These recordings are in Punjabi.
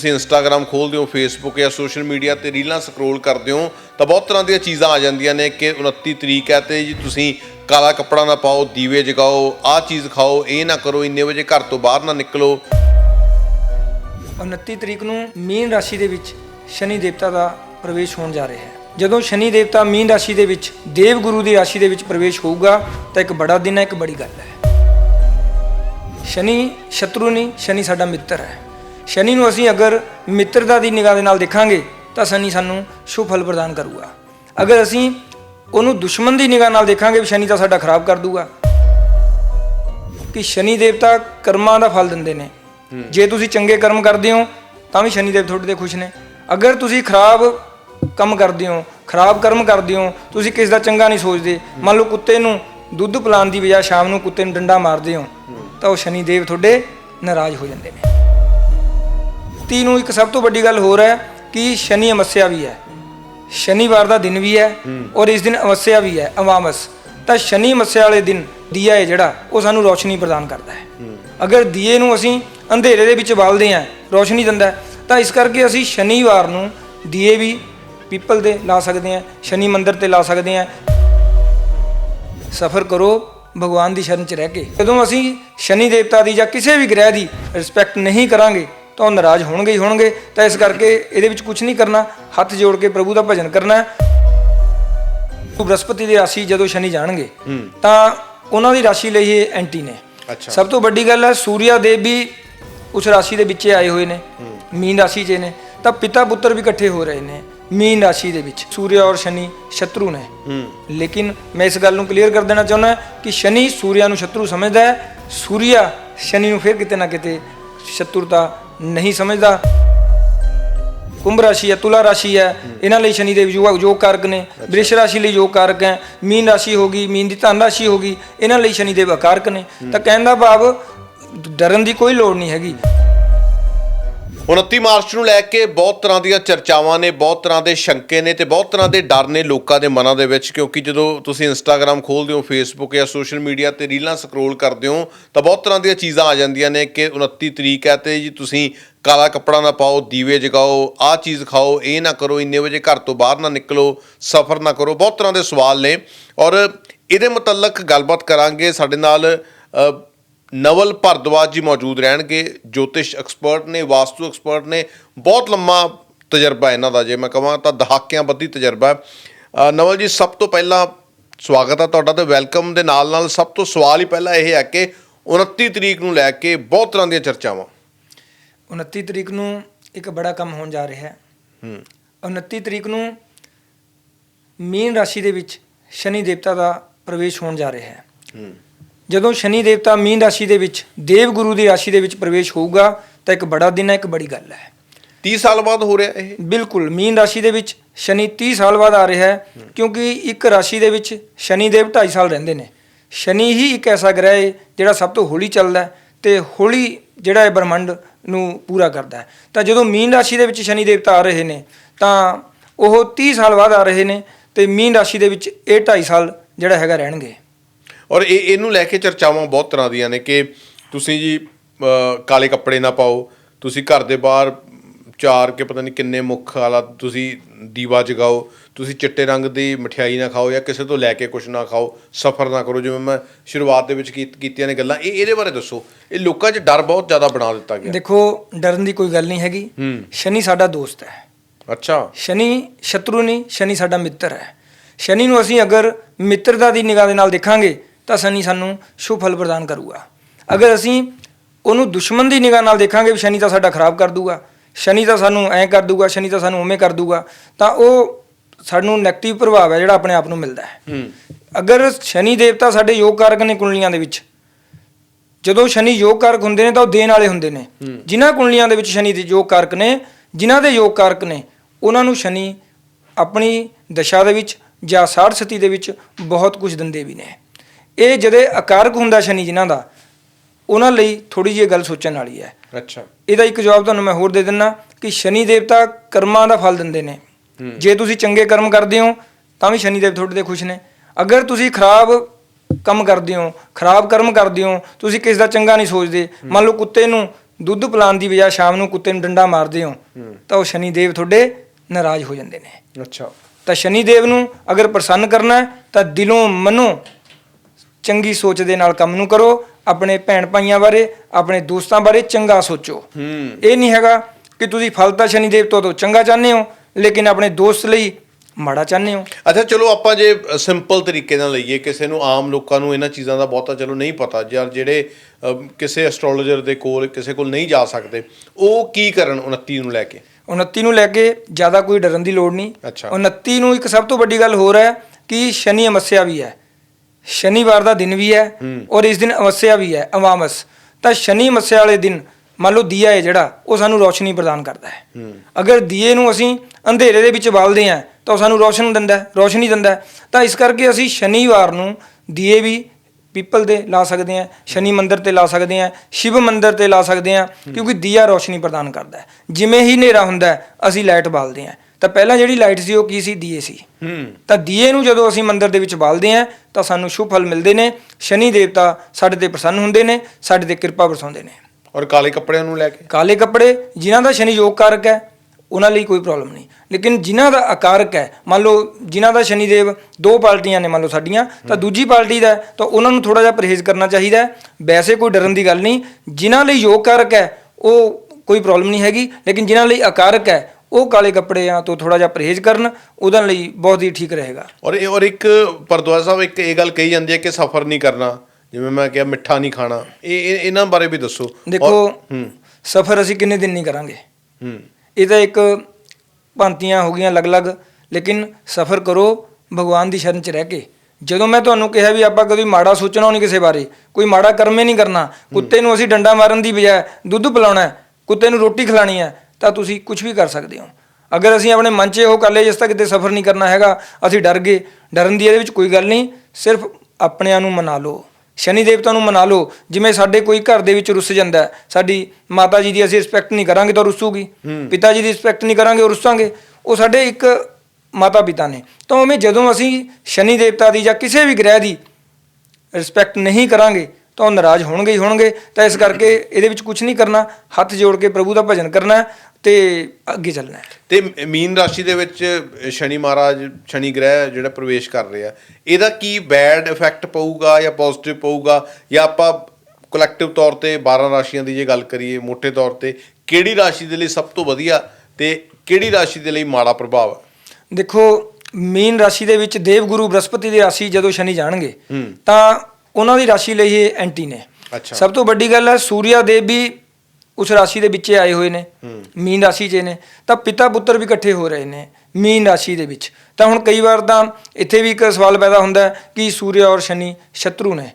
ਤੁਸੀਂ ਇੰਸਟਾਗ੍ਰam ਖੋਲਦੇ ਹੋ ਫੇਸਬੁੱਕ ਜਾਂ ਸੋਸ਼ਲ ਮੀਡੀਆ ਤੇ ਰੀਲਾਂ ਸਕਰੋਲ ਕਰਦੇ ਹੋ, ਤਾਂ ਬਹੁਤ ਤਰ੍ਹਾਂ ਦੀਆਂ ਚੀਜ਼ਾਂ ਆ ਜਾਂਦੀਆਂ ਨੇ ਕਿ 29 ਤਰੀਕ ਹੈ ਤੇ ਜੀ ਤੁਸੀਂ ਕਾਲਾ ਕੱਪੜਾ ਨਾ ਪਾਓ, ਦੀਵੇ ਜਗਾਓ, ਆਹ ਚੀਜ਼ ਖਾਓ, ਇਹ ਨਾ ਕਰੋ, ਇੰਨੇ ਵਜੇ ਘਰ ਤੋਂ ਬਾਹਰ ਨਾ ਨਿਕਲੋ। 29 ਤਰੀਕ ਨੂੰ ਮੀਨ ਰਾਸ਼ੀ ਦੇ ਵਿੱਚ ਸ਼ਨੀ ਦੇਵਤਾ ਦਾ ਪ੍ਰਵੇਸ਼ ਹੋਣ ਜਾ ਰਿਹਾ ਹੈ। ਜਦੋਂ ਸ਼ਨੀ ਦੇਵਤਾ ਮੀਨ ਰਾਸ਼ੀ ਦੇ ਵਿੱਚ ਦੇਵ ਗੁਰੂ ਦੀ ਰਾਸ਼ੀ ਦੇ ਵਿੱਚ ਪ੍ਰਵੇਸ਼ ਹੋਊਗਾ, ਤਾਂ ਇੱਕ ਬੜਾ ਦਿਨ ਹੈ, ਇੱਕ ਬੜੀ ਗੱਲ ਹੈ। ਸ਼ਨੀ ਸ਼ਤਰੂ ਨਹੀਂ, ਸ਼ਨੀ ਸਾਡਾ ਮਿੱਤਰ ਹੈ। ਸ਼ਨੀ ਨੂੰ ਅਸੀਂ ਅਗਰ ਮਿੱਤਰਤਾ ਦੀ ਨਿਗਾਹ ਦੇ ਨਾਲ ਦੇਖਾਂਗੇ ਤਾਂ ਸ਼ਨੀ ਸਾਨੂੰ ਸ਼ੁਭ ਫਲ ਪ੍ਰਦਾਨ ਕਰੂਗਾ। ਅਗਰ ਅਸੀਂ ਉਹਨੂੰ ਦੁਸ਼ਮਣ ਦੀ ਨਿਗਾਹ ਨਾਲ ਦੇਖਾਂਗੇ ਵੀ ਸ਼ਨੀ ਤਾਂ ਸਾਡਾ ਖਰਾਬ ਕਰ ਦੂਗਾ। ਕਿ ਸ਼ਨੀ ਦੇਵਤਾ ਕਰਮਾਂ ਦਾ ਫਲ ਦਿੰਦੇ ਨੇ। ਜੇ ਤੁਸੀਂ ਚੰਗੇ ਕਰਮ ਕਰਦੇ ਹੋ ਤਾਂ ਵੀ ਸ਼ਨੀ ਦੇਵ ਤੁਹਾਡੇ ਤੇ ਖੁਸ਼ ਨੇ। ਅਗਰ ਤੁਸੀਂ ਖਰਾਬ ਕੰਮ ਕਰਦੇ ਹੋ ਖਰਾਬ ਕਰਮ ਕਰਦੇ ਹੋ ਤੁਸੀਂ ਕਿਸ ਦਾ ਚੰਗਾ ਨਹੀਂ ਸੋਚਦੇ। ਮੰਨ ਲਓ ਕੁੱਤੇ ਨੂੰ ਦੁੱਧ ਪਿਲਾਉਣ ਦੀ ਬਜਾਏ ਸ਼ਾਮ ਨੂੰ ਕੁੱਤੇ ਨੂੰ ਡੰਡਾ ਮਾਰਦੇ ਹੋ। ਤਾਂ ਉਹ ਸ਼ਨੀ ਦੇਵ ਤੁਹਾਡੇ ਨਾਰਾਜ਼ ਹੋ ਜਾਂਦੇ ਨੇ। ਤੀ ਨੂੰ ਇੱਕ ਸਭ ਤੋਂ ਵੱਡੀ ਗੱਲ ਹੋਰ ਹੈ ਕਿ ਸ਼ਨੀ ਅਮੱਸਿਆ ਵੀ ਹੈ। ਸ਼ਨੀਵਾਰ ਦਾ ਦਿਨ ਵੀ ਹੈ ਔਰ ਇਸ ਦਿਨ ਅਮੱਸਿਆ ਵੀ ਹੈ ਅਮਾਮਸ। ਤਾਂ ਸ਼ਨੀ ਅਮੱਸਿਆ ਵਾਲੇ ਦਿਨ ਦੀਆ ਹੈ ਜਿਹੜਾ ਉਹ ਸਾਨੂੰ ਰੋਸ਼ਨੀ ਪ੍ਰਦਾਨ ਕਰਦਾ ਹੈ। ਅਗਰ ਦੀਏ ਨੂੰ ਅਸੀਂ ਅੰਧੇਰੇ ਦੇ ਵਿੱਚ ਬਾਲਦੇ ਹਾਂ ਰੋਸ਼ਨੀ ਦਿੰਦਾ ਤਾਂ ਇਸ ਕਰਕੇ ਅਸੀਂ ਸ਼ਨੀਵਾਰ ਨੂੰ ਦੀਏ ਵੀ ਪੀਪਲ ਦੇ ਲਾ ਸਕਦੇ ਹਾਂ ਸ਼ਨੀ ਮੰਦਿਰ ਤੇ ਲਾ ਸਕਦੇ ਹਾਂ। ਸਫਰ ਕਰੋ ਭਗਵਾਨ ਦੀ ਸ਼ਰਨ 'ਚ ਰਹਿ ਕੇ। ਜਦੋਂ ਅਸੀਂ ਸ਼ਨੀ ਦੇਵਤਾ ਦੀ ਜਾਂ ਕਿਸੇ ਵੀ ਗ੍ਰਹਿ ਦੀ ਰਿਸਪੈਕਟ ਨਹੀਂ ਕਰਾਂਗੇ ਤਾਂ ਉਹ ਨਾਰਾਜ਼ ਹੋਣਗੇ ਹੀ ਹੋਣਗੇ ਤਾਂ ਇਸ ਕਰਕੇ ਇਹਦੇ ਵਿੱਚ ਕੁਝ ਨਹੀਂ ਕਰਨਾ ਹੱਥ ਜੋੜ ਕੇ ਪ੍ਰਭੂ ਦਾ ਭਜਨ ਕਰਨਾ ਬ੍ਰਹਸਪਤੀ ਦੀ ਰਾਸ਼ੀ ਜਦੋਂ ਸ਼ਨੀ ਜਾਣਗੇ ਤਾਂ ਉਹਨਾਂ ਦੀ ਰਾਸ਼ੀ ਲਈ ਇਹ ਐਂਟੀ ਨੇ। ਅੱਛਾ। ਸਭ ਤੋਂ ਵੱਡੀ ਗੱਲ ਹੈ ਸੂਰਿਆ ਦੇਵ ਵੀ ਉਸ ਰਾਸ਼ੀ ਦੇ ਵਿੱਚ ਆਏ ਹੋਏ ਨੇ ਮੀਨ ਰਾਸ਼ੀ 'ਚ ਨੇ ਤਾਂ ਪਿਤਾ ਪੁੱਤਰ ਵੀ ਇਕੱਠੇ ਹੋ ਰਹੇ ਨੇ ਮੀਨ ਰਾਸ਼ੀ ਦੇ ਵਿੱਚ। ਸੂਰਿਆ ਔਰ ਸ਼ਨੀ ਸ਼ਤਰੂ ਨੇ। ਲੇਕਿਨ ਮੈਂ ਇਸ ਗੱਲ ਨੂੰ ਕਲੀਅਰ ਕਰ ਦੇਣਾ ਚਾਹੁੰਦਾ ਕਿ ਸ਼ਨੀ ਸੂਰਿਆ ਨੂੰ ਸ਼ਤਰੂ ਸਮਝਦਾ ਹੈ ਸੂਰਿਆ ਸ਼ਨੀ ਨੂੰ ਫਿਰ ਕਿਤੇ ਨਾ ਕਿਤੇ ਸ਼ਤਰੂਤਾ ਨਹੀਂ ਸਮਝਦਾ। ਕੁੰਭ ਰਾਸ਼ੀ ਹੈ ਤੁਲਾ ਰਾਸ਼ੀ ਹੈ। ਇਹਨਾਂ ਲਈ ਸ਼ਨੀ ਦੇਵ ਯੋਗ ਯੋਗ ਕਾਰਕ ਨੇ। ਬ੍ਰਿਸ਼ ਰਾਸ਼ੀ ਲਈ ਯੋਗ ਕਾਰਕ ਹੈ। ਮੀਨ ਰਾਸ਼ੀ ਹੋ ਗਈ ਮੀਨ ਦੀ ਧਨ ਰਾਸ਼ੀ ਹੋ ਗਈ। ਇਹਨਾਂ ਲਈ ਸ਼ਨੀ ਦੇਵ ਅਕਾਰਕ ਨੇ। ਤਾਂ ਕਹਿਣ ਦਾ ਭਾਵ ਡਰਨ ਦੀ ਕੋਈ ਲੋੜ ਨਹੀਂ ਹੈਗੀ। 29 ਮਾਰਚ ਨੂੰ ਲੈ ਕੇ ਬਹੁਤ ਤਰ੍ਹਾਂ ਦੀਆਂ ਚਰਚਾਵਾਂ ਨੇ, ਬਹੁਤ ਤਰ੍ਹਾਂ ਦੇ ਸ਼ੰਕੇ ਨੇ ਤੇ ਬਹੁਤ ਤਰ੍ਹਾਂ ਦੇ ਡਰ ਨੇ ਲੋਕਾਂ ਦੇ ਮਨਾਂ ਦੇ ਵਿੱਚ ਕਿਉਂਕਿ ਜਦੋਂ ਤੁਸੀਂ ਇੰਸਟਾਗ੍ਰam ਖੋਲਦੇ ਹੋ ਫੇਸਬੁੱਕ ਜਾਂ ਸੋਸ਼ਲ ਮੀਡੀਆ ਤੇ ਰੀਲਾਂ ਸਕਰੋਲ ਕਰਦੇ ਹੋ, ਤਾਂ ਬਹੁਤ ਤਰ੍ਹਾਂ ਦੀਆਂ ਚੀਜ਼ਾਂ ਆ ਜਾਂਦੀਆਂ ਨੇ ਕਿ 29 ਤਰੀਕ ਹੈ ਤੇ ਜੀ ਤੁਸੀਂ ਕਾਲਾ ਕੱਪੜਾ ਨਾ ਪਾਓ, ਦੀਵੇ ਜਗਾਓ, ਆਹ ਚੀਜ਼ ਖਾਓ, ਇਹ ਨਾ ਕਰੋ, ਇੰਨੇ ਵਜੇ ਘਰ ਤੋਂ ਬਾਹਰ ਨਾ ਨਿਕਲੋ, ਸਫ਼ਰ ਨਾ ਕਰੋ, ਬਹੁਤ ਤਰ੍ਹਾਂ ਦੇ ਸਵਾਲ ਨੇ ਔਰ ਇਹਦੇ ਮੁਤਲਕ ਗੱਲਬਾਤ ਕਰਾਂਗੇ। ਸਾਡੇ ਨਾਲ ਨਵਲ ਭਰਦਵਾਜ ਜੀ ਮੌਜੂਦ ਰਹਿਣਗੇ ਜੋਤਿਸ਼ ਐਕਸਪਰਟ ਨੇ ਵਾਸਤੂ ਐਕਸਪਰਟ ਨੇ। ਬਹੁਤ ਲੰਮਾ ਤਜਰਬਾ ਇਹਨਾਂ ਦਾ ਜੇ ਮੈਂ ਕਹਾਂ ਤਾਂ ਦਹਾਕਿਆਂ ਬੱਧੀ ਤਜਰਬਾ ਨਵਲ ਜੀ ਸਭ ਤੋਂ ਪਹਿਲਾਂ ਸਵਾਗਤ ਹੈ ਤੁਹਾਡਾ ਤੇ ਵੈਲਕਮ ਦੇ ਨਾਲ ਨਾਲ ਸਭ ਤੋਂ ਸਵਾਲ ਹੀ ਪਹਿਲਾ ਇਹ ਹੈ ਕਿ 29 ਤਰੀਕ ਨੂੰ ਲੈ ਕੇ ਬਹੁਤ ਤਰ੍ਹਾਂ ਦੀਆਂ ਚਰਚਾਵਾਂ। 29 ਤਰੀਕ ਨੂੰ ਇੱਕ ਬੜਾ ਕੰਮ ਹੋਣ ਜਾ ਰਿਹਾ ਹੈ। ਹੂੰ। 29 ਤਰੀਕ ਨੂੰ ਮੀਨ ਰਾਸ਼ੀ ਦੇ ਵਿੱਚ ਸ਼ਨੀ ਦੇਵਤਾ ਦਾ ਪ੍ਰਵੇਸ਼ ਹੋਣ ਜਾ ਰਿਹਾ ਹੈ। ਹੂੰ। ਜਦੋਂ ਸ਼ਨੀ ਦੇਵਤਾ ਮੀਨ ਰਾਸ਼ੀ ਦੇ ਵਿੱਚ ਦੇਵ ਗੁਰੂ ਦੀ ਰਾਸ਼ੀ ਦੇ ਵਿੱਚ ਪ੍ਰਵੇਸ਼ ਹੋਊਗਾ ਤਾਂ ਇੱਕ ਬੜਾ ਦਿਨ ਹੈ ਇੱਕ ਬੜੀ ਗੱਲ ਹੈ। 30 ਸਾਲ ਬਾਅਦ ਹੋ ਰਿਹਾ ਇਹ? ਬਿਲਕੁਲ ਮੀਨ ਰਾਸ਼ੀ ਦੇ ਵਿੱਚ ਸ਼ਨੀ 30 ਸਾਲ ਬਾਅਦ ਆ ਰਿਹਾ ਹੈ ਕਿਉਂਕਿ ਇੱਕ ਰਾਸ਼ੀ ਦੇ ਵਿੱਚ ਸ਼ਨੀ ਦੇਵ 2.5 ਸਾਲ ਰਹਿੰਦੇ ਨੇ। ਸ਼ਨੀ ਹੀ ਇੱਕ ਐਸਾ ਗ੍ਰਹਿ ਹੈ ਜਿਹੜਾ ਸਭ ਤੋਂ ਹੌਲੀ ਚੱਲਦਾ ਹੈ ਤੇ ਹੌਲੀ ਜਿਹੜਾ ਹੈ ਬ੍ਰਹਮੰਡ ਨੂੰ ਪੂਰਾ ਕਰਦਾ ਹੈ। ਤਾਂ ਜਦੋਂ ਮੀਨ ਰਾਸ਼ੀ ਦੇ ਵਿੱਚ ਸ਼ਨੀ ਦੇਵਤਾ ਆ ਰਹੇ ਨੇ ਤਾਂ ਉਹ 30 ਸਾਲ ਬਾਅਦ ਆ ਰਹੇ ਨੇ ਤੇ ਮੀਨ ਰਾਸ਼ੀ ਦੇ ਵਿੱਚ ਇਹ 2.5 ਸਾਲ ਜਿਹੜਾ ਹੈਗਾ ਰਹਿਣਗੇ। ਔਰ ਇਹ ਇਹਨੂੰ ਲੈ ਕੇ ਚਰਚਾਵਾਂ ਬਹੁਤ ਤਰ੍ਹਾਂ ਦੀਆਂ ਨੇ ਕਿ ਤੁਸੀਂ ਜੀ ਕਾਲੇ ਕੱਪੜੇ ਨਾ ਪਾਓ ਤੁਸੀਂ ਘਰ ਦੇ ਬਾਹਰ ਚਾਰ ਕੇ ਪਤਾ ਨਹੀਂ ਕਿੰਨੇ ਮੁੱਖ ਵਾਲਾ ਤੁਸੀਂ ਦੀਵਾ ਜਗਾਓ ਤੁਸੀਂ ਚਿੱਟੇ ਰੰਗ ਦੀ ਮਠਿਆਈ ਨਾ ਖਾਓ ਜਾਂ ਕਿਸੇ ਤੋਂ ਲੈ ਕੇ ਕੁਝ ਨਾ ਖਾਓ ਸਫ਼ਰ ਨਾ ਕਰੋ ਜਿਵੇਂ ਮੈਂ ਸ਼ੁਰੂਆਤ ਦੇ ਵਿੱਚ ਕੀਤ- ਕੀਤੀਆਂ ਨੇ ਗੱਲਾਂ ਇਹ ਇਹਦੇ ਬਾਰੇ ਦੱਸੋ। ਇਹ ਲੋਕਾਂ 'ਚ ਡਰ ਬਹੁਤ ਜ਼ਿਆਦਾ ਬਣਾ ਦਿੱਤਾ ਗਿਆ। ਦੇਖੋ ਡਰਨ ਦੀ ਕੋਈ ਗੱਲ ਨਹੀਂ ਹੈਗੀ। ਸ਼ਨੀ ਸਾਡਾ ਦੋਸਤ ਹੈ। ਅੱਛਾ। ਸ਼ਨੀ ਸ਼ਤਰੂ ਨਹੀਂ ਸ਼ਨੀ ਸਾਡਾ ਮਿੱਤਰ ਹੈ। ਸ਼ਨੀ ਨੂੰ ਅਸੀਂ ਅਗਰ ਮਿੱਤਰਤਾ ਦੀ ਨਿਗਾਹ ਦੇ ਨਾਲ ਦੇਖਾਂਗੇ ਤਾਂ ਸ਼ਨੀ ਸਾਨੂੰ ਸ਼ੁਭ ਫਲ ਪ੍ਰਦਾਨ ਕਰੂਗਾ। ਅਗਰ ਅਸੀਂ ਉਹਨੂੰ ਦੁਸ਼ਮਣ ਦੀ ਨਿਗਾਹ ਨਾਲ ਦੇਖਾਂਗੇ ਵੀ ਸ਼ਨੀ ਤਾਂ ਸਾਡਾ ਖਰਾਬ ਕਰ ਦੂਗਾ ਸ਼ਨੀ ਤਾਂ ਸਾਨੂੰ ਐਂ ਕਰ ਦੂਗਾ ਸ਼ਨੀ ਤਾਂ ਸਾਨੂੰ ਉਵੇਂ ਕਰ ਦੂਗਾ ਤਾਂ ਉਹ ਸਾਨੂੰ ਨੈਗੇਟਿਵ ਪ੍ਰਭਾਵ ਹੈ ਜਿਹੜਾ ਆਪਣੇ ਆਪ ਨੂੰ ਮਿਲਦਾ ਹੈ। ਹੂੰ। ਅਗਰ ਸ਼ਨੀ ਦੇਵਤਾ ਸਾਡੇ ਯੋਗ ਕਾਰਕ ਨੇ ਕੁੰਡਲੀਆਂ ਦੇ ਵਿੱਚ ਜਦੋਂ ਸ਼ਨੀ ਯੋਗ ਕਾਰਕ ਹੁੰਦੇ ਨੇ ਤਾਂ ਉਹ ਦੇਣ ਵਾਲੇ ਹੁੰਦੇ ਨੇ। ਜਿਨ੍ਹਾਂ ਕੁੰਡਲੀਆਂ ਦੇ ਵਿੱਚ ਸ਼ਨੀ ਦੇ ਯੋਗ ਕਾਰਕ ਨੇ ਜਿਨ੍ਹਾਂ ਦੇ ਯੋਗ ਕਾਰਕ ਨੇ ਉਹਨਾਂ ਨੂੰ ਸ਼ਨੀ ਆਪਣੀ ਦਸ਼ਾ ਦੇ ਵਿੱਚ ਜਾਂ ਸਾੜ ਸਤੀ ਦੇ ਵਿੱਚ ਬਹੁਤ ਕੁਝ ਦਿੰਦੇ ਵੀ ਨੇ। ਇਹ ਜਦੇ ਅਕਾਰਕ ਹੁੰਦਾ ਸ਼ਨੀ ਜਿਨ੍ਹਾਂ ਦਾ ਉਹਨਾਂ ਲਈ ਥੋੜੀ ਜਿਹੀ ਗੱਲ ਸੋਚਣ ਵਾਲੀ ਹੈ। ਅੱਛਾ। ਇਹਦਾ ਇੱਕ ਜਵਾਬ ਤੁਹਾਨੂੰ ਮੈਂ ਹੋਰ ਦੇ ਦਿੰਨਾ ਕਿ ਸ਼ਨੀ ਦੇਵਤਾ ਕਰਮਾਂ ਦਾ ਫਲ ਦਿੰਦੇ ਨੇ। ਜੇ ਤੁਸੀਂ ਚੰਗੇ ਕਰਮ ਕਰਦੇ ਹੋ ਤਾਂ ਵੀ ਸ਼ਨੀ ਦੇਵ ਤੁਹਾਡੇ ਤੇ ਖੁਸ਼ ਨੇ। ਅਗਰ ਤੁਸੀਂ ਖਰਾਬ ਕੰਮ ਕਰਦੇ ਹੋ ਖਰਾਬ ਕਰਮ ਕਰਦੇ ਹੋ ਤੁਸੀਂ ਕਿਸ ਦਾ ਚੰਗਾ ਨਹੀਂ ਸੋਚਦੇ। ਮੰਨ ਲਓ ਕੁੱਤੇ ਨੂੰ ਦੁੱਧ ਪਿਲਾਉਣ ਦੀ ਬਜਾਏ ਸ਼ਾਮ ਨੂੰ ਕੁੱਤੇ ਨੂੰ ਡੰਡਾ ਮਾਰਦੇ ਹੋ। ਤਾਂ ਉਹ ਸ਼ਨੀ ਦੇਵ ਤੁਹਾਡੇ ਨਾਰਾਜ਼ ਹੋ ਜਾਂਦੇ ਨੇ। ਅੱਛਾ। ਤਾਂ ਸ਼ਨੀ ਦੇਵ ਨੂੰ ਅਗਰ ਪ੍ਰਸੰਨ ਕਰਨਾ ਹੈ ਤਾਂ ਦਿਲੋਂ ਮਨੋਂ ਚੰਗੀ ਸੋਚ ਦੇ ਨਾਲ ਕੰਮ ਨੂੰ ਕਰੋ ਆਪਣੇ ਭੈਣ ਭਾਈਆਂ ਬਾਰੇ ਆਪਣੇ ਦੋਸਤਾਂ ਬਾਰੇ ਚੰਗਾ ਸੋਚੋ। ਇਹ ਨਹੀਂ ਹੈਗਾ ਕਿ ਤੁਸੀਂ ਫਲ ਤਾਂ ਸ਼ਨੀ ਦੇਵ ਤੋਂ ਚੰਗਾ ਚਾਹੁੰਦੇ ਹੋ ਲੇਕਿਨ ਆਪਣੇ ਦੋਸਤ ਲਈ ਮਾੜਾ ਚਾਹੁੰਦੇ ਹੋ। ਅੱਛਾ ਚਲੋ ਆਪਾਂ ਜੇ ਸਿੰਪਲ ਤਰੀਕੇ ਨਾਲ ਲਈਏ ਕਿਸੇ ਨੂੰ ਆਮ ਲੋਕਾਂ ਨੂੰ ਇਹਨਾਂ ਚੀਜ਼ਾਂ ਦਾ ਬਹੁਤਾ ਚਲੋ ਨਹੀਂ ਪਤਾ ਜਾਂ ਜਿਹੜੇ ਕਿਸੇ ਐਸਟ੍ਰੋਲੋਜਰ ਦੇ ਕੋਲ ਕਿਸੇ ਕੋਲ ਨਹੀਂ ਜਾ ਸਕਦੇ ਉਹ ਕੀ ਕਰਨ 29 ਨੂੰ ਲੈ ਕੇ? 29 ਨੂੰ ਲੈ ਕੇ ਜ਼ਿਆਦਾ ਕੋਈ ਡਰਨ ਦੀ ਲੋੜ ਨਹੀਂ। ਅੱਛਾ। 29 ਨੂੰ ਇੱਕ ਸਭ ਤੋਂ ਵੱਡੀ ਗੱਲ ਹੋਰ ਹੈ ਕਿ ਸ਼ਨੀ ਅਮੱਸਿਆ ਵੀ ਹੈ। ਸ਼ਨੀਵਾਰ ਦਾ ਦਿਨ ਵੀ ਹੈ ਔਰ ਇਸ ਦਿਨ ਅਮੱਸਿਆ ਵੀ ਹੈ ਅਮਾਵਸ ਤਾਂ ਸ਼ਨੀ ਅਮੱਸਿਆ ਵਾਲੇ ਦਿਨ ਮੰਨ ਲਓ ਦੀਆ ਹੈ ਜਿਹੜਾ ਉਹ ਸਾਨੂੰ ਰੋਸ਼ਨੀ ਪ੍ਰਦਾਨ ਕਰਦਾ ਹੈ। ਅਗਰ ਦੀਏ ਨੂੰ ਅਸੀਂ ਅੰਧੇਰੇ ਦੇ ਵਿੱਚ ਬਾਲਦੇ ਹਾਂ ਤਾਂ ਉਹ ਸਾਨੂੰ ਰੋਸ਼ਨ ਦਿੰਦਾ ਹੈ ਰੋਸ਼ਨੀ ਦਿੰਦਾ ਹੈ। ਤਾਂ ਇਸ ਕਰਕੇ ਅਸੀਂ ਸ਼ਨੀਵਾਰ ਨੂੰ ਦੀਏ ਵੀ ਪੀਪਲ ਦੇ ਲਾ ਸਕਦੇ ਹਾਂ ਸ਼ਨੀ ਮੰਦਿਰ ਤੇ ਲਾ ਸਕਦੇ ਹਾਂ ਸ਼ਿਵ ਮੰਦਿਰ ਤੇ ਲਾ ਸਕਦੇ ਹਾਂ। ਕਿਉਂਕਿ ਦੀਆ ਰੋਸ਼ਨੀ ਪ੍ਰਦਾਨ ਕਰਦਾ ਹੈ। ਜਿਵੇਂ ਹੀ ਹਨੇਰਾ ਹੁੰਦਾ ਹੈ ਅਸੀਂ ਲਾਈਟ ਬਾਲਦੇ ਹਾਂ। ਤਾਂ ਪਹਿਲਾਂ ਜਿਹੜੀ ਲਾਈਟ ਸੀ ਉਹ ਕੀ ਸੀ? ਦੀਏ ਸੀ। ਹੂੰ। ਤਾਂ ਦੀਏ ਨੂੰ ਜਦੋਂ ਅਸੀਂ ਮੰਦਿਰ ਦੇ ਵਿੱਚ ਬਾਲਦੇ ਹਾਂ ਤਾਂ ਸਾਨੂੰ ਸ਼ੁਭ ਫਲ ਮਿਲਦੇ ਨੇ। ਸ਼ਨੀ ਦੇਵਤਾ ਸਾਡੇ ਤੇ ਪ੍ਰਸੰਨ ਹੁੰਦੇ ਨੇ ਸਾਡੇ ਤੇ ਕਿਰਪਾ ਵਰਸਾਉਂਦੇ ਨੇ। ਔਰ ਕਾਲੇ ਕੱਪੜਿਆਂ ਨੂੰ ਲੈ ਕੇ? ਕਾਲੇ ਕੱਪੜੇ ਜਿਨ੍ਹਾਂ ਦਾ ਸ਼ਨੀ ਯੋਗ ਕਾਰਕ ਹੈ ਉਹਨਾਂ ਲਈ ਕੋਈ ਪ੍ਰੋਬਲਮ ਨਹੀਂ। ਲੇਕਿਨ ਜਿਨ੍ਹਾਂ ਦਾ ਆਕਾਰਕ ਹੈ ਮੰਨ ਲਓ ਜਿਨ੍ਹਾਂ ਦਾ ਸ਼ਨੀ ਦੇਵ ਦੋ ਪਾਰਟੀਆਂ ਨੇ ਮੰਨ ਲਓ ਸਾਡੀਆਂ ਤਾਂ ਦੂਜੀ ਪਾਰਟੀ ਦਾ ਹੈ, ਤਾਂ ਉਹਨਾਂ ਨੂੰ ਥੋੜਾ ਜਿਹਾ ਪਰਹੇਜ਼ ਕਰਨਾ ਚਾਹੀਦਾ ਹੈ। ਵੈਸੇ ਕੋਈ ਡਰਨ ਦੀ ਗੱਲ ਨਹੀਂ। ਜਿਨ੍ਹਾਂ ਲਈ ਯੋਗ ਕਾਰਕ ਹੈ ਉਹ ਕੋਈ ਪ੍ਰੋਬਲਮ ਨਹੀਂ ਹੈਗੀ। ਲੇਕਿਨ ਜਿਨ੍ਹਾਂ ਲਈ ਆਕਾਰਕ ਹੈ ਉਹ ਕਾਲੇ ਕੱਪੜਿਆਂ ਤੋਂ ਥੋੜਾ ਜਿਹਾ ਪਰਹੇਜ਼ ਕਰਨ ਉਹਦੇ ਲਈ ਬਹੁਤ ਹੀ ਠੀਕ ਰਹੇਗਾ। ਔਰ ਇਹ ਔਰ ਇੱਕ ਪਰਦਵਾਜ ਸਾਹਿਬ ਇੱਕ ਇਹ ਗੱਲ ਕਹੀ ਜਾਂਦੀ ਹੈ ਕਿ ਸਫ਼ਰ ਨਹੀਂ ਕਰਨਾ ਜਿਵੇਂ ਮੈਂ ਕਿਹਾ ਮਿੱਠਾ ਨਹੀਂ ਖਾਣਾ। ਇਹ ਇਹ- ਇਹਨਾਂ ਬਾਰੇ ਵੀ ਦੱਸੋ। ਦੇਖੋ ਹੂੰ। ਸਫ਼ਰ ਅਸੀਂ ਕਿੰਨੇ ਦਿਨ ਨਹੀਂ ਕਰਾਂਗੇ। ਹੂੰ। ਇਹ ਤਾਂ ਇੱਕ ਭਾਂਤੀਆਂ ਹੋ ਗਈਆਂ ਅਲੱਗ-ਅਲੱਗ ਲੇਕਿਨ ਸਫ਼ਰ ਕਰੋ ਭਗਵਾਨ ਦੀ ਸ਼ਰਨ 'ਚ ਰਹਿ ਕੇ। ਜਦੋਂ ਮੈਂ ਤੁਹਾਨੂੰ ਕਿਹਾ ਵੀ ਆਪਾਂ ਕਦੀ ਮਾੜਾ ਸੋਚਣਾ ਨਹੀਂ ਕਿਸੇ ਬਾਰੇ ਕੋਈ ਮਾੜਾ ਕਰਮ ਹੀ ਨਹੀਂ ਕਰਨਾ ਕੁੱਤੇ ਨੂੰ ਅਸੀਂ ਡੰਡਾ ਮਾਰਨ ਦੀ ਬਜਾਏ ਦੁੱਧ ਪਿਲਾਉਣਾ ਹੈ, ਕੁੱਤੇ ਨੂੰ ਰੋਟੀ ਖਿਲਾਣੀ ਹੈ ਤਾਂ ਤੁਸੀਂ ਕੁਝ ਵੀ ਕਰ ਸਕਦੇ ਹੋ। ਅਗਰ ਅਸੀਂ ਆਪਣੇ ਮਨ 'ਚ ਉਹ ਕਰ ਲਏ ਜਿਸ ਤੱਕ ਕਿਤੇ ਸਫ਼ਰ ਨਹੀਂ ਕਰਨਾ ਹੈਗਾ ਅਸੀਂ ਡਰ ਗਏ ਡਰਨ ਦੀ ਇਹਦੇ ਵਿੱਚ ਕੋਈ ਗੱਲ ਨਹੀਂ ਸਿਰਫ ਆਪਣਿਆਂ ਨੂੰ ਮਨਾ ਲਓ। ਸ਼ਨੀ ਦੇਵਤਾ ਨੂੰ ਮਨਾ ਲਓ ਜਿਵੇਂ ਸਾਡੇ ਕੋਈ ਘਰ ਦੇ ਵਿੱਚ ਰੁੱਸ ਜਾਂਦਾ ਸਾਡੀ ਮਾਤਾ ਜੀ ਦੀ ਅਸੀਂ ਰਿਸਪੈਕਟ ਨਹੀਂ ਕਰਾਂਗੇ ਤਾਂ ਉਹ ਰੁੱਸੂਗੀ ਪਿਤਾ ਜੀ ਦੀ ਰਿਸਪੈਕਟ ਨਹੀਂ ਕਰਾਂਗੇ ਉਹ ਰੁੱਸਾਂਗੇ। ਉਹ ਸਾਡੇ ਇੱਕ ਮਾਤਾ ਪਿਤਾ ਨੇ। ਤਾਂ ਉਵੇਂ ਜਦੋਂ ਅਸੀਂ ਸ਼ਨੀ ਦੇਵਤਾ ਦੀ ਜਾਂ ਕਿਸੇ ਵੀ ਗ੍ਰਹਿ ਦੀ ਰਿਸਪੈਕਟ ਨਹੀਂ ਕਰਾਂਗੇ ਤਾਂ ਉਹ ਨਾਰਾਜ਼ ਹੋਣਗੇ ਹੀ ਹੋਣਗੇ। ਤਾਂ ਇਸ ਕਰਕੇ ਇਹਦੇ ਵਿੱਚ ਕੁਝ ਨਹੀਂ ਕਰਨਾ। ਹੱਥ ਜੋੜ ਕੇ ਪ੍ਰਭੂ ਦਾ ਭਜਨ ਕਰਨਾ ਤੇ ਅੱਗੇ ਚੱਲਣਾ ਤੇ ਮੀਨ ਰਾਸ਼ੀ ਦੇ ਵਿੱਚ ਸ਼ਨੀ ਮਹਾਰਾਜ ਸ਼ਨੀ ਗ੍ਰਹਿ ਜਿਹੜਾ ਪ੍ਰਵੇਸ਼ ਕਰ ਰਿਹਾ ਇਹਦਾ ਕੀ ਬੈਡ ਇਫੈਕਟ ਪਊਗਾ ਜਾਂ ਪੋਜ਼ਿਟਿਵ ਪਊਗਾ? ਜਾਂ ਆਪਾਂ ਕਲੈਕਟਿਵ ਤੌਰ ਤੇ 12 ਰਾਸ਼ੀਆਂ ਦੀ ਜੇ ਗੱਲ ਕਰੀਏ ਮੋٹے ਤੌਰ ਤੇ ਕਿਹੜੀ ਰਾਸ਼ੀ ਦੇ ਲਈ ਸਭ ਤੋਂ ਵਧੀਆ ਤੇ ਕਿਹੜੀ ਰਾਸ਼ੀ ਦੇ ਲਈ ਮਾੜਾ ਪ੍ਰਭਾਵ ਹੈ ਦੇਖੋ ਮੀਨ ਰਾਸ਼ੀ ਦੇ ਵਿੱਚ ਦੇਵ ਗੁਰੂ ਬ੍ਰਹਸਪਤੀ ਦੀ ਰਾਸ਼ੀ ਜਦੋਂ ਸ਼ਨੀ ਜਾਣਗੇ। ਤਾਂ ਉਹਨਾਂ ਦੀ ਰਾਸ਼ੀ ਲਈ ਇਹ ਐਂਟੀ ਨੇ। ਅੱਛਾ। ਸਭ ਤੋਂ ਵੱਡੀ ਗੱਲ ਹੈ ਸੂਰਿਆ ਦੇਵ ਵੀ ਉਸ ਰਾਸ਼ੀ ਦੇ ਵਿੱਚ ਆਏ ਹੋਏ ਨੇ ਮੀਨ ਰਾਸ਼ੀ 'ਚ ਨੇ। ਤਾਂ ਪਿਤਾ ਪੁੱਤਰ ਵੀ ਇਕੱਠੇ ਹੋ ਰਹੇ ਨੇ ਮੀਨ ਰਾਸ਼ੀ ਦੇ ਵਿੱਚ। ਤਾਂ ਹੁਣ ਕਈ ਵਾਰ ਤਾਂ ਇੱਥੇ ਵੀ ਇੱਕ ਸਵਾਲ ਪੈਦਾ ਹੁੰਦਾ ਕਿ ਸੂਰਿਆ ਔਰ ਸ਼ਨੀ ਸ਼ਤਰੂ ਨੇ।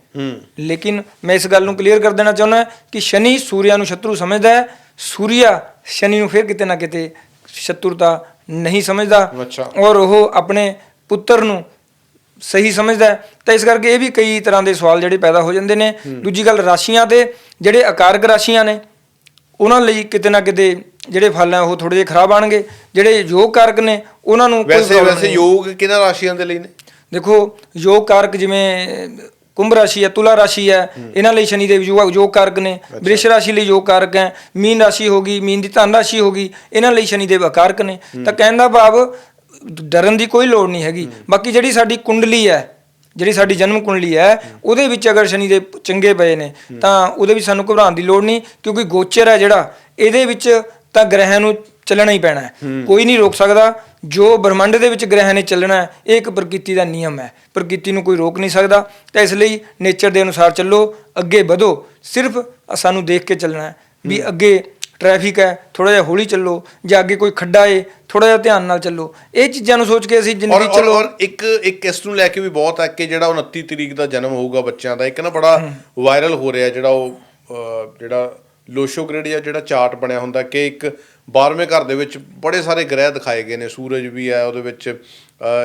ਲੇਕਿਨ ਮੈਂ ਇਸ ਗੱਲ ਨੂੰ ਕਲੀਅਰ ਕਰ ਦੇਣਾ ਚਾਹੁੰਦਾ ਕਿ ਸ਼ਨੀ ਸੂਰਿਆ ਨੂੰ ਸ਼ਤਰੂ ਸਮਝਦਾ ਹੈ ਸੂਰਿਆ ਸ਼ਨੀ ਨੂੰ ਫਿਰ ਕਿਤੇ ਨਾ ਕਿਤੇ ਸ਼ਤਰੂਤਾ ਨਹੀਂ ਸਮਝਦਾ। ਔਰ ਉਹ ਆਪਣੇ ਪੁੱਤਰ ਨੂੰ ਸਹੀ ਸਮਝਦਾ। ਤਾਂ ਇਸ ਕਰਕੇ ਇਹ ਵੀ ਕਈ ਤਰ੍ਹਾਂ ਦੇ ਸਵਾਲ ਜਿਹੜੇ ਪੈਦਾ ਹੋ ਜਾਂਦੇ ਨੇ। ਦੂਜੀ ਗੱਲ ਰਾਸ਼ੀਆਂ ਤੇ ਜਿਹੜੇ ਆਕਾਰਕ ਰਾਸ਼ੀਆਂ ਨੇ ਉਹਨਾਂ ਲਈ ਕਿਤੇ ਨਾ ਕਿਤੇ ਜਿਹੜੇ ਫਲ ਆ ਉਹ ਥੋੜੇ ਜਿਹੇ ਖਰਾਬ ਆਣਗੇ ਜਿਹੜੇ ਯੋਗ ਕਾਰਕ ਨੇ ਉਹਨਾਂ ਨੂੰ ਕੋਈ ਵੈਸੇ ਵੈਸੇ। ਯੋਗ ਕਿਹਨਾਂ ਰਾਸ਼ੀਆਂ ਦੇ ਲਈ ਨੇ? ਦੇਖੋ ਯੋਗ ਕਾਰਕ ਜਿਵੇਂ ਕੁੰਭ ਰਾਸ਼ੀ ਹੈ ਤੁਲਾ ਰਾਸ਼ੀ ਹੈ ਇਹਨਾਂ ਲਈ ਸ਼ਨੀ ਦੇਵ ਯੋਗ ਕਾਰਕ ਨੇ। ਬ੍ਰਿਸ਼ ਰਾਸ਼ੀ ਲਈ ਯੋਗ ਕਾਰਕ ਹੈ ਮੀਨ ਰਾਸ਼ੀ ਹੋ ਗਈ ਮੀਨ ਦੀ ਧਨ ਰਾਸ਼ੀ ਹੋ ਗਈ ਇਹਨਾਂ ਲਈ ਸ਼ਨੀ ਦੇਵ ਅਕਾਰਕ ਨੇ। ਤਾਂ ਕਹਿਣ ਦਾ ਭਾਵ ਡਰਨ ਦੀ ਕੋਈ ਲੋੜ ਨਹੀਂ ਹੈਗੀ। ਬਾਕੀ ਜਿਹੜੀ ਸਾਡੀ ਕੁੰਡਲੀ ਹੈ ਜਿਹੜੀ ਸਾਡੀ ਜਨਮ ਕੁੰਡਲੀ ਹੈ ਉਹਦੇ ਵਿੱਚ ਅਗਰ ਸ਼ਨੀ ਦੇ ਚੰਗੇ ਪਏ ਨੇ ਤਾਂ ਉਹਦੇ ਵਿੱਚ ਸਾਨੂੰ ਘਬਰਾਉਣ ਦੀ ਲੋੜ ਨਹੀਂ ਕਿਉਂਕਿ ਗੋਚਰ ਹੈ ਜਿਹੜਾ ਇਹਦੇ ਵਿੱਚ ਤਾਂ ਗ੍ਰਹਿਆਂ ਨੂੰ ਚੱਲਣਾ ਹੀ ਪੈਣਾ ਹੈ। ਕੋਈ ਨਹੀਂ ਰੋਕ ਸਕਦਾ। ਜੋ ਬ੍ਰਹਮੰਡ ਦੇ ਵਿੱਚ ਗ੍ਰਹਿਆਂ ਨੇ ਚੱਲਣਾ ਇਹ ਇੱਕ ਪ੍ਰਕਿਰਤੀ ਦਾ ਨਿਯਮ ਹੈ। ਪ੍ਰਕਿਰਤੀ ਨੂੰ ਕੋਈ ਰੋਕ ਨਹੀਂ ਸਕਦਾ। ਤਾਂ ਇਸ ਲਈ ਨੇਚਰ ਦੇ ਅਨੁਸਾਰ ਚੱਲੋ ਅੱਗੇ ਵਧੋ। ਸਿਰਫ ਸਾਨੂੰ ਦੇਖ ਕੇ ਚੱਲਣਾ ਹੈ ਵੀ ਅੱਗੇ ਟ੍ਰੈਫਿਕ ਹੈ ਥੋੜਾ ਜਿਹਾ ਹੌਲੀ ਚੱਲੋ ਜਾਂ ਅੱਗੇ ਕੋਈ ਖੱਡਾ ਏ ਥੋੜਾ ਜਿਹਾ ਧਿਆਨ ਨਾਲ ਚੱਲੋ। ਇਹ ਚੀਜ਼ਾਂ ਨੂੰ ਸੋਚ ਕੇ ਅਸੀਂ ਜ਼ਿੰਦਗੀ ਚੱਲੋ ਔਰ ਇੱਕ ਇੱਕ ਇਸ ਨੂੰ ਲੈ ਕੇ ਵੀ ਬਹੁਤ ਹੈ ਕਿ ਜਿਹੜਾ 29 ਤਰੀਕ ਦਾ ਜਨਮ ਹੋਊਗਾ ਬੱਚਿਆਂ ਦਾ ਇੱਕ ਨਾ ਬੜਾ ਵਾਇਰਲ ਹੋ ਰਿਹਾ ਜਿਹੜਾ ਉਹ ਜਿਹੜਾ ਲੋਸ਼ੋ ਗ੍ਰਿਡ ਜਾਂ ਜਿਹੜਾ ਚਾਰਟ ਬਣਿਆ ਹੁੰਦਾ ਕਿ ਇੱਕ 12ਵੇਂ ਘਰ ਦੇ ਵਿੱਚ ਬੜੇ ਸਾਰੇ ਗ੍ਰਹਿ ਦਿਖਾਏ ਗਏ ਨੇ ਸੂਰਜ ਵੀ ਹੈ ਉਹਦੇ ਵਿੱਚ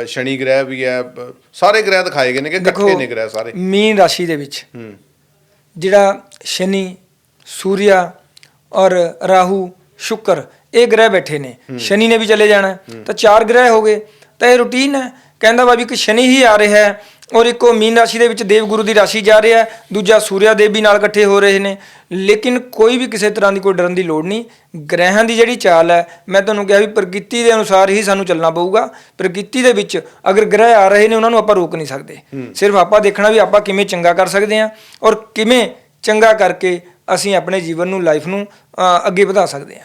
ਸ਼ਨੀ ਗ੍ਰਹਿ ਵੀ ਹੈ ਸਾਰੇ ਗ੍ਰਹਿ ਦਿਖਾਏ ਗਏ ਨੇ ਕਿ ਇਕੱਠੇ ਨੇ ਗ੍ਰਹਿ ਸਾਰੇ। ਮੀਨ ਰਾਸ਼ੀ ਦੇ ਵਿੱਚ ਜਿਹੜਾ ਸ਼ਨੀ ਸੂਰਿਆ ਔਰ ਰਾਹੂ ਸ਼ੁਕਰ ਇਹ ਗ੍ਰਹਿ ਬੈਠੇ ਨੇ। ਸ਼ਨੀ ਨੇ ਵੀ ਚਲੇ ਜਾਣਾ। ਤਾਂ ਚਾਰ ਗ੍ਰਹਿ ਹੋ ਗਏ। ਤਾਂ ਇਹ ਰੁਟੀਨ ਹੈ। ਕਹਿੰਦਾ ਵਾ ਵੀ ਕਿ ਸ਼ਨੀ ਹੀ ਆ ਰਿਹਾ ਹੈ ਔਰ ਇੱਕੋ ਮੀਨ ਰਾਸ਼ੀ ਦੇ ਵਿੱਚ ਦੇਵ ਗੁਰੂ ਦੀ ਰਾਸ਼ੀ ਜਾ ਰਿਹਾ ਹੈ। ਦੂਜਾ ਸੂਰਿਆ ਦੇਵ ਵੀ ਨਾਲ ਇਕੱਠੇ ਹੋ ਰਹੇ ਨੇ। ਲੇਕਿਨ ਕੋਈ ਵੀ ਕਿਸੇ ਤਰ੍ਹਾਂ ਦੀ ਕੋਈ ਡਰਨ ਦੀ ਲੋੜ ਨਹੀਂ। ਗ੍ਰਹਿਾਂ ਦੀ ਜਿਹੜੀ ਚਾਲ ਹੈ ਮੈਂ ਤੁਹਾਨੂੰ ਕਿਹਾ ਵੀ ਪ੍ਰਕਿਰਤੀ ਦੇ ਅਨੁਸਾਰ ਹੀ ਸਾਨੂੰ ਚੱਲਣਾ ਪਊਗਾ। ਪ੍ਰਕਿਰਤੀ ਦੇ ਵਿੱਚ ਅਗਰ ਗ੍ਰਹਿ ਆ ਰਹੇ ਨੇ ਉਹਨਾਂ ਨੂੰ ਆਪਾਂ ਰੋਕ ਨਹੀਂ ਸਕਦੇ। ਸਿਰਫ ਆਪਾਂ ਦੇਖਣਾ ਵੀ ਆਪਾਂ ਕਿਵੇਂ ਚੰਗਾ ਕਰ ਸਕਦੇ ਹਾਂ ਔਰ ਕਿਵੇਂ ਚੰਗਾ ਕਰਕੇ ਅਸੀਂ ਆਪਣੇ ਜੀਵਨ ਨੂੰ ਲਾਈਫ ਨੂੰ ਅ, ਅੱਗੇ ਵਧਾ ਸਕਦੇ ਹਾਂ।